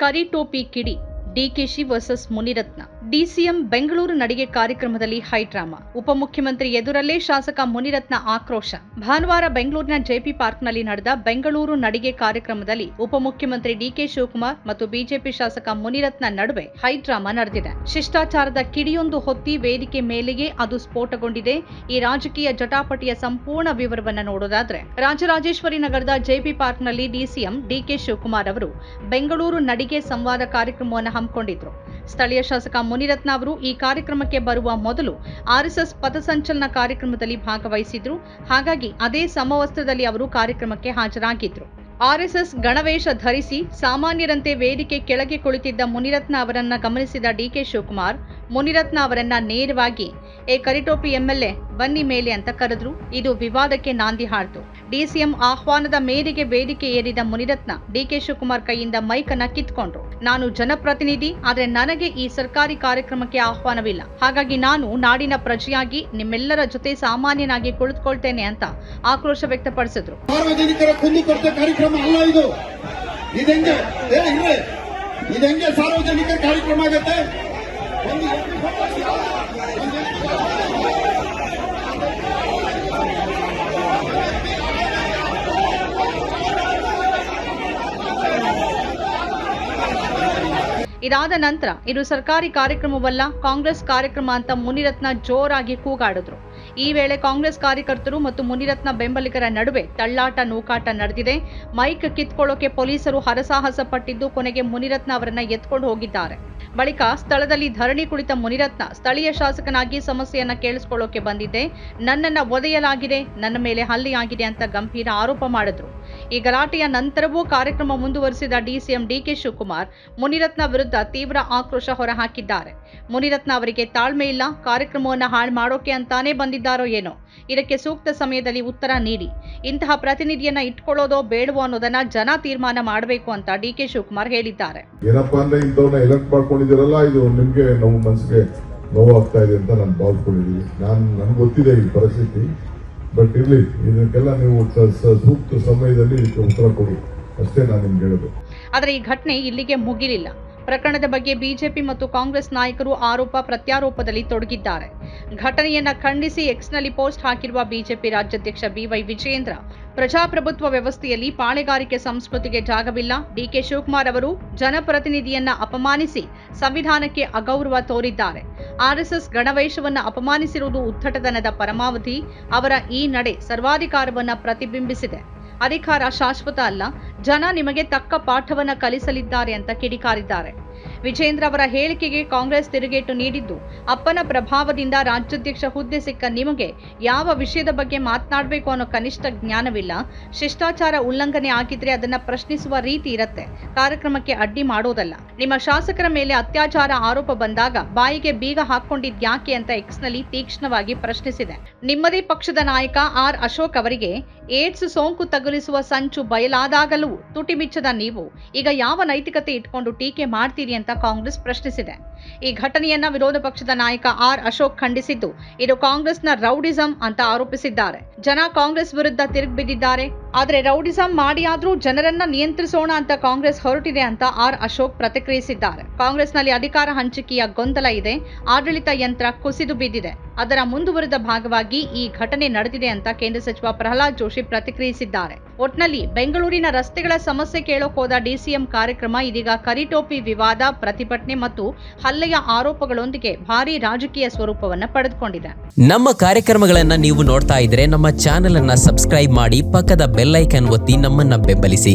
ಕರಿಟೋಪಿ ಕಿಡಿ DKShi versus Munirathna. DCM Bengaluru ನಡಿಗೆ ಕಾರ್ಯಕ್ರಮದಲ್ಲಿ ಹೈಡ್ರಾಮಾ ಉಪಮುಖ್ಯಮಂತ್ರಿ ಎದುರಲ್ಲೇ ಶಾಸಕ ಮುನಿರತ್ನ ಆಕ್ರೋಶ. ಭಾನುವಾರ ಬೆಂಗಳೂರಿನ ಜೆಪಿ ಪಾರ್ಕ್ನಲ್ಲಿ ನಡೆದ ಬೆಂಗಳೂರು ನಡಿಗೆ ಕಾರ್ಯಕ್ರಮದಲ್ಲಿ ಉಪಮುಖ್ಯಮಂತ್ರಿ ಡಿಕೆ ಶಿವಕುಮಾರ್ ಮತ್ತು ಬಿಜೆಪಿ ಶಾಸಕ ಮುನಿರತ್ನ ನಡುವೆ ಹೈಡ್ರಾಮಾ ನಡೆದಿದೆ. ಶಿಷ್ಟಾಚಾರದ ಕಿಡಿಯೊಂದು ಹೊತ್ತಿ ವೇದಿಕೆ ಮೇಲೆಯೇ ಅದು ಸ್ಫೋಟಗೊಂಡಿದೆ. ಈ ರಾಜಕೀಯ ಜಟಾಪಟಿಯ ಸಂಪೂರ್ಣ ವಿವರವನ್ನು ನೋಡೋದಾದ್ರೆ, ರಾಜರಾಜೇಶ್ವರಿ ನಗರದ ಜೆಪಿ ಪಾರ್ಕ್ನಲ್ಲಿ ಡಿಸಿಎಂ ಡಿಕೆ ಶಿವಕುಮಾರ್ ಅವರು ಬೆಂಗಳೂರು ನಡಿಗೆ ಸಂವಾದ ಕಾರ್ಯಕ್ರಮವನ್ನು ಹಮ್ಮಿಕೊಂಡಿದ್ರು. ಸ್ಥಳೀಯ ಶಾಸಕ ಮುನಿರತ್ನ ಅವರು ಈ ಕಾರ್ಯಕ್ರಮಕ್ಕೆ ಬರುವ ಮೊದಲು ಆರ್ಎಸ್ಎಸ್ ಪಥಸಂಚಲನ ಕಾರ್ಯಕ್ರಮದಲ್ಲಿ ಭಾಗವಹಿಸಿದ್ರು. ಹಾಗಾಗಿ ಅದೇ ಸಮವಸ್ತ್ರದಲ್ಲಿ ಅವರು ಕಾರ್ಯಕ್ರಮಕ್ಕೆ ಹಾಜರಾಗಿದ್ರು. ಆರ್ಎಸ್ಎಸ್ ಗಣವೇಶ ಧರಿಸಿ ಸಾಮಾನ್ಯರಂತೆ ವೇದಿಕೆ ಕೆಳಗೆ ಕುಳಿತಿದ್ದ ಮುನಿರತ್ನ ಅವರನ್ನ ಗಮನಿಸಿದ ಡಿಕೆ ಶಿವಕುಮಾರ್ ಮುನಿರತ್ನ ಅವರನ್ನ ನೇರವಾಗಿ, ಏ ಕರಿಟೋಪಿ ಎಂಎಲ್ಎ, ಬನ್ನಿ ಮೇಲೆ ಅಂತ ಕರೆದ್ರು. ಇದು ವಿವಾದಕ್ಕೆ ನಾಂದಿ ಹಾಡ್ತು. ಡಿಸಿಎಂ ಆಹ್ವಾನದ ಮೇರೆಗೆ ವೇದಿಕೆ ಏರಿದ ಮುನಿರತ್ನ ಡಿಕೆ ಶಿವಕುಮಾರ್ ಕೈಯಿಂದ ಮೈಕ್ ಅನ್ನ ಕಿತ್ಕೊಂಡ್ರು. ನಾನು ಜನಪ್ರತಿನಿಧಿ, ಆದ್ರೆ ನನಗೆ ಈ ಸರ್ಕಾರಿ ಕಾರ್ಯಕ್ರಮಕ್ಕೆ ಆಹ್ವಾನವಿಲ್ಲ. ಹಾಗಾಗಿ ನಾನು ನಾಡಿನ ಪ್ರಜೆಯಾಗಿ ನಿಮ್ಮೆಲ್ಲರ ಜೊತೆ ಸಾಮಾನ್ಯನಾಗಿ ಕುಳಿತುಕೊಳ್ತೇನೆ ಅಂತ ಆಕ್ರೋಶ ವ್ಯಕ್ತಪಡಿಸಿದ್ರು. ಸಾರ್ವಜನಿಕರ ಕಾರ್ಯಕ್ರಮ ಅಲ್ಲ ಇದು. ಸಾರ್ವಜನಿಕರ ಕಾರ್ಯಕ್ರಮ ಆಗತ್ತೆ? Thank you. ಇದಾದ ನಂತರ ಇದು ಸರ್ಕಾರಿ ಕಾರ್ಯಕ್ರಮವಲ್ಲ, ಕಾಂಗ್ರೆಸ್ ಕಾರ್ಯಕ್ರಮ ಅಂತ ಮುನಿರತ್ನ ಜೋರಾಗಿ ಕೂಗಾಡಿದ್ರು. ಈ ವೇಳೆ ಕಾಂಗ್ರೆಸ್ ಕಾರ್ಯಕರ್ತರು ಮತ್ತು ಮುನಿರತ್ನ ಬೆಂಬಲಿಗರ ನಡುವೆ ತಳ್ಳಾಟ ನೂಕಾಟ ನಡೆದಿದೆ. ಮೈಕ್ ಕಿತ್ಕೊಳ್ಳೋಕೆ ಪೊಲೀಸರು ಹರಸಾಹಸ ಪಟ್ಟಿದ್ದು ಕೊನೆಗೆ ಮುನಿರತ್ನ ಅವರನ್ನ ಎತ್ಕೊಂಡು ಹೋಗಿದ್ದಾರೆ. ಬಳಿಕ ಸ್ಥಳದಲ್ಲಿ ಧರಣಿ ಕುಳಿತ ಮುನಿರತ್ನ ಸ್ಥಳೀಯ ಶಾಸಕನಾಗಿ ಸಮಸ್ಯೆಯನ್ನ ಕೇಳಿಸ್ಕೊಳ್ಳೋಕೆ ಬಂದಿದ್ದೆ. ನನ್ನನ್ನ ಒದೆಯಲಾಗಿದೆ, ನನ್ನ ಮೇಲೆ ಹಲ್ಲಿಯಾಗಿದೆ ಅಂತ ಗಂಭೀರ ಆರೋಪ ಮಾಡಿದ್ರು. ಈ ಗಲಾಟೆಯ ನಂತರವೂ ಕಾರ್ಯಕ್ರಮ ಮುಂದುವರಿಸಿದ ಡಿಸಿಎಂ ಡಿಕೆ ಶಿವಕುಮಾರ್, ಮುನಿರತ್ನ ವಿರುದ್ಧ ತೀವ್ರ ಆಕ್ರೋಶ ಹೊರಹಾಕಿದ್ದಾರೆ. ಮುನಿರತ್ನ ಅವರಿಗೆ ತಾಳ್ಮೆ ಇಲ್ಲ ಕಾರ್ಯಕ್ರಮವನ್ನ ಹಾಳು ಮಾಡೋಕೆ ಅಂತಾನೇ ಬಂದಿದ್ದಾರೋ ಏನೋ. ಇದಕ್ಕೆ ಸೂಕ್ತ ಸಮಯದಲ್ಲಿ ಉತ್ತರ ನೀಡಿ. ಇಂತಹ ಪ್ರತಿನಿಧಿಯನ್ನ ಇಟ್ಕೊಳ್ಳೋದೋ ಬೇಡವೋ ಅನ್ನೋದನ್ನ ಜನ ತೀರ್ಮಾನ ಮಾಡಬೇಕು ಅಂತ ಡಿ ಕೆ ಶಿವಕುಮಾರ್ ಹೇಳಿದ್ದಾರೆ. ಏನಪ್ಪಾ ಅಂದ್ರೆ ಇಂಥವ್ನ ಎಲೆಕ್ಟ್ ಮಾಡ್ಕೊಂಡಿದ್ದೀರಲ್ಲ ಇದು ನಿಮ್ಗೆ ನೋವು ಮನಸ್ಸಿಗೆ ನೋವಾಗ್ತಾ ಇದೆ ಅಂತ ನಾನು ಭಾವಿಸ್ಕೊಂಡಿದ್ದೀನಿ. ನಾನು ನನ್ಗೆ ಗೊತ್ತಿದೆ ಈ ಪರಿಸ್ಥಿತಿ ಬಟ್ ಇರಲಿ ಇದಕ್ಕೆಲ್ಲ ನೀವು ಸೂಕ್ತ ಸಮಯದಲ್ಲಿ ಇದಕ್ಕೆ ಉತ್ತರ ಕೊಡಿ. ಅಷ್ಟೇ ನಾನು ನಿಮ್ಗೆ ಹೇಳೋದು. ಆದರೆ ಈ ಘಟನೆ ಇಲ್ಲಿಗೆ ಮುಗಿಲಿಲ್ಲ. ಪ್ರಕರಣದ ಬಗ್ಗೆ ಬಿಜೆಪಿ ಮತ್ತು ಕಾಂಗ್ರೆಸ್ ನಾಯಕರು ಆರೋಪ ಪ್ರತ್ಯಾರೋಪದಲ್ಲಿ ತೊಡಗಿದ್ದಾರೆ. ಘಟನೆಯನ್ನ ಖಂಡಿಸಿ ಎಕ್ಸ್ನಲ್ಲಿ ಪೋಸ್ಟ್ ಹಾಕಿರುವ ಬಿಜೆಪಿ ರಾಜ್ಯಾಧ್ಯಕ್ಷ ಬಿವೈ ವಿಜಯೇಂದ್ರ, ಪ್ರಜಾಪ್ರಭುತ್ವ ವ್ಯವಸ್ಥೆಯಲ್ಲಿ ಪಾಳೆಗಾರಿಕೆ ಸಂಸ್ಕೃತಿಗೆ ಜಾಗವಿಲ್ಲ. ಡಿಕೆ ಶಿವಕುಮಾರ್ ಅವರು ಜನಪ್ರತಿನಿಧಿಯನ್ನ ಅಪಮಾನಿಸಿ ಸಂವಿಧಾನಕ್ಕೆ ಅಗೌರವ ತೋರಿದ್ದಾರೆ. ಆರ್ಎಸ್ಎಸ್ ಗಣವೇಶವನ್ನು ಅಪಮಾನಿಸಿರುವುದು ಉದ್ದಟತನದ ಪರಮಾವಧಿ ಅವರ ಈ ನಡೆ ಸರ್ವಾಧಿಕಾರವನ್ನ ಪ್ರತಿಬಿಂಬಿಸಿದೆ. ಅಧಿಕಾರ ಶಾಶ್ವತ ಅಲ್ಲ ಜನ ನಿಮಗೆ ತಕ್ಕ ಪಾಠವನ್ನ ಕಲಿಸಲಿದ್ದಾರೆ ಅಂತ ಕಿಡಿಕಾರಿದ್ದಾರೆ. ವಿಜೇಂದ್ರ ಅವರ ಹೇಳಿಕೆಗೆ ಕಾಂಗ್ರೆಸ್ ತಿರುಗೇಟು ನೀಡಿದ್ದು, ಅಪ್ಪನ ಪ್ರಭಾವದಿಂದ ರಾಜ್ಯಾಧ್ಯಕ್ಷ ಹುದ್ದೆ ಸಿಕ್ಕ ನಿಮಗೆ ಯಾವ ವಿಷಯದ ಬಗ್ಗೆ ಮಾತನಾಡಬೇಕು ಅನ್ನೋ ಕನಿಷ್ಠ ಜ್ಞಾನವಿಲ್ಲ. ಶಿಷ್ಟಾಚಾರ ಉಲ್ಲಂಘನೆ ಆಗಿದ್ರೆ ಅದನ್ನ ಪ್ರಶ್ನಿಸುವ ರೀತಿ ಇರತ್ತೆ. ಕಾರ್ಯಕ್ರಮಕ್ಕೆ ಅಡ್ಡಿ ಮಾಡೋದಲ್ಲ. ನಿಮ್ಮ ಶಾಸಕರ ಮೇಲೆ ಅತ್ಯಾಚಾರ ಆರೋಪ ಬಂದಾಗ ಬಾಯಿಗೆ ಬೀಗ ಹಾಕೊಂಡಿದ್ಯಾಕೆ ಅಂತ ಎಕ್ಸ್ನಲ್ಲಿ ತೀಕ್ಷ್ಣವಾಗಿ ಪ್ರಶ್ನಿಸಿದೆ. ನಿಮ್ಮದೇ ಪಕ್ಷದ ನಾಯಕ ಆರ್ ಅಶೋಕ್ ಅವರಿಗೆ ಏಡ್ಸ್ ಸೋಂಕು ತಗುಲಿಸುವ ಸಂಚು ಬಯಲಾದಾಗಲೂ ತುಟಿಮಿಚ್ಚದ ನೀವು. ಈಗ ಯಾವ ನೈತಿಕತೆ ಇಟ್ಕೊಂಡು ಟೀಕೆ ಮಾಡ್ತೀರಿ ಅಂತ ಕಾಂಗ್ರೆಸ್ ಪ್ರಶ್ನಿಸಿದೆ. ಈ ಘಟನೆಯನ್ನ ವಿರೋಧ ಪಕ್ಷದ ನಾಯಕ ಆರ್ ಅಶೋಕ್ ಖಂಡಿಸಿದ್ದು, ಇದು ಕಾಂಗ್ರೆಸ್ನ ರೌಡಿಸಂ ಅಂತ ಆರೋಪಿಸಿದ್ದಾರೆ. ಜನ ಕಾಂಗ್ರೆಸ್ ವಿರುದ್ಧ ತಿರುಗಿಬಿದ್ದಿದ್ದಾರೆ ಆದರೆ ರೌಡಿಸಂ ಮಾಡಿಯಾದ್ರೂ ಜನರನ್ನ ನಿಯಂತ್ರಿಸೋಣ ಅಂತ ಕಾಂಗ್ರೆಸ್ ಹೊರಟಿದೆ ಅಂತ ಆರ್ ಅಶೋಕ್ ಪ್ರತಿಕ್ರಿಯಿಸಿದ್ದಾರೆ. ಕಾಂಗ್ರೆಸ್ನಲ್ಲಿ ಅಧಿಕಾರ ಹಂಚಿಕೆಯ ಗೊಂದಲ ಇದೆ. ಆಡಳಿತ ಯಂತ್ರ ಕುಸಿದು ಬಿದ್ದಿದೆ. ಅದರ ಮುಂದುವರಿದ ಭಾಗವಾಗಿ ಈ ಘಟನೆ ನಡೆದಿದೆ ಅಂತ ಕೇಂದ್ರ ಸಚಿವ ಪ್ರಹ್ಲಾದ್ ಜೋಶಿ ಪ್ರತಿಕ್ರಿಯಿಸಿದ್ದಾರೆ. ಒಟ್ನಲ್ಲಿ ಬೆಂಗಳೂರಿನ ರಸ್ತೆಗಳ ಸಮಸ್ಯೆ ಕೇಳೋಕ್ ಹೋದ ಡಿಸಿಎಂ ಕಾರ್ಯಕ್ರಮ ಇದೀಗ ಕರಿಟೋಪಿ ವಿವಾದ, ಪ್ರತಿಭಟನೆ ಮತ್ತು ಹಲ್ಲೆಯ ಆರೋಪಗಳೊಂದಿಗೆ ಭಾರಿ ರಾಜಕೀಯ ಸ್ವರೂಪವನ್ನ ಪಡೆದುಕೊಂಡಿದೆ. ನಮ್ಮ ಕಾರ್ಯಕ್ರಮಗಳನ್ನ ನೀವು ನೋಡ್ತಾ ಇದ್ರೆ ನಮ್ಮ ಚಾನೆಲ್ ಅನ್ನ ಸಬ್ಸ್ಕ್ರೈಬ್ ಮಾಡಿ ಪಕ್ಕದ ಬೆಲ್ಲೈಕನ್ ಒತ್ತಿ ನಮ್ಮನ್ನ ಬೆಂಬಲಿಸಿ.